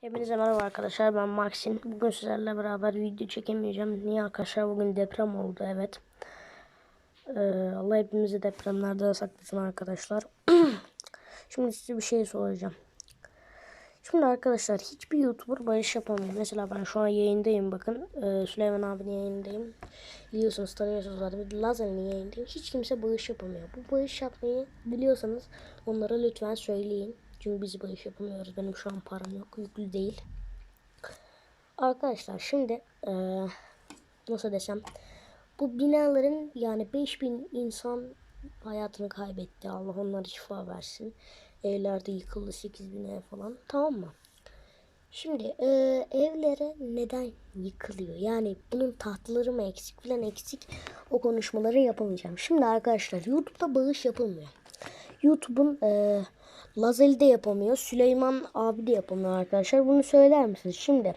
Hepinize merhaba arkadaşlar ben Maxin. Bugün sizlerle beraber video çekemeyeceğim. Niye arkadaşlar bugün deprem oldu evet. Ee, Allah hepimizi depremlerden saklasın arkadaşlar. Şimdi size bir şey soracağım. Şimdi arkadaşlar hiçbir YouTuber bağış yapamıyor. Mesela ben şu an yayındayım bakın. Ee, Süleyman abinin yayındayım. Biliyorsunuz tanıyorsunuz zaten. Lazer'in yayındayım. Hiç kimse bağış yapamıyor. Bu bağış yapmayı biliyorsanız onlara lütfen söyleyin. Çünkü biz bağış yapamıyoruz. Benim şu an param yok. Yüklü değil. Arkadaşlar şimdi eee, nasıl desem bu binaların yani 5000 insan hayatını kaybetti. Allah onlara şifa versin. Evlerde yıkıldı 8000 ev falan. Tamam mı? Şimdi eee, evlere neden yıkılıyor? Yani bunun tahtaları mı eksik falan eksik o konuşmaları yapamayacağım. Şimdi arkadaşlar YouTube'da bağış yapılmıyor. YouTube'un eee Lazeli de yapamıyor. Süleyman abi de yapamıyor arkadaşlar. Bunu söyler misiniz? Şimdi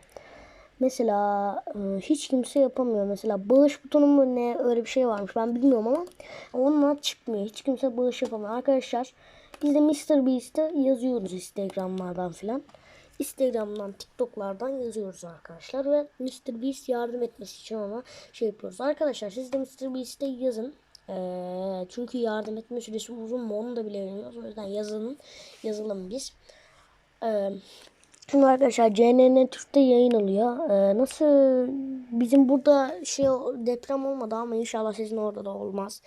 mesela e, hiç kimse yapamıyor. Mesela bağış butonu mu ne öyle bir şey varmış. Ben bilmiyorum ama onunla çıkmıyor. Hiç kimse bağış yapamıyor. Arkadaşlar biz de Mr. Beast'e yazıyoruz Instagram'lardan filan. Instagram'dan, TikTok'lardan yazıyoruz arkadaşlar ve Mr. Beast yardım etmesi için ona şey yapıyoruz. Arkadaşlar siz de Mr. Beast'e yazın. Ee, çünkü yardım etme süresi uzun mu onu da bilemiyoruz. O yüzden yazalım, yazalım biz. Ee, şimdi arkadaşlar CNN Türk'te yayın oluyor. Ee, nasıl bizim burada şey deprem olmadı ama inşallah sizin orada da olmaz.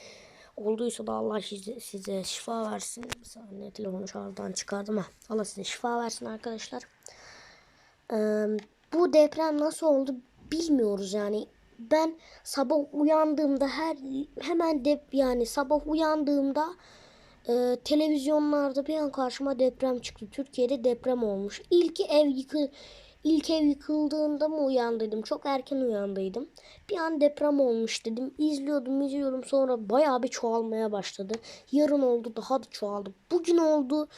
Olduysa da Allah size, size şifa versin. Bir saniye telefonu şarjdan çıkardım ha. Allah size şifa versin arkadaşlar. Ee, bu deprem nasıl oldu bilmiyoruz yani. Ben sabah uyandığımda her hemen dep yani sabah uyandığımda e, televizyonlarda bir an karşıma deprem çıktı. Türkiye'de deprem olmuş. İlk ev yıkı ilk ev yıkıldığında mı uyandıydım? Çok erken uyandıydım. Bir an deprem olmuş dedim. İzliyordum, izliyorum. Sonra bayağı bir çoğalmaya başladı. Yarın oldu, daha da çoğaldı. Bugün oldu.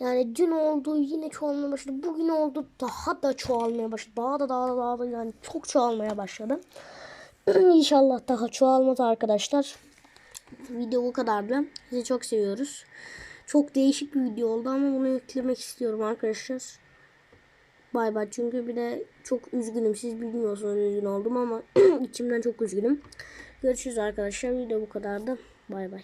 Yani dün oldu yine çoğalmaya başladı. Bugün oldu daha da çoğalmaya başladı. Daha da daha da daha da yani çok çoğalmaya başladı. İnşallah daha çoğalmaz arkadaşlar. Video bu kadardı. Sizi çok seviyoruz. Çok değişik bir video oldu ama bunu yüklemek istiyorum arkadaşlar. Bay bay. Çünkü bir de çok üzgünüm. Siz bilmiyorsunuz üzgün oldum ama içimden çok üzgünüm. Görüşürüz arkadaşlar. Video bu kadardı. Bay bay.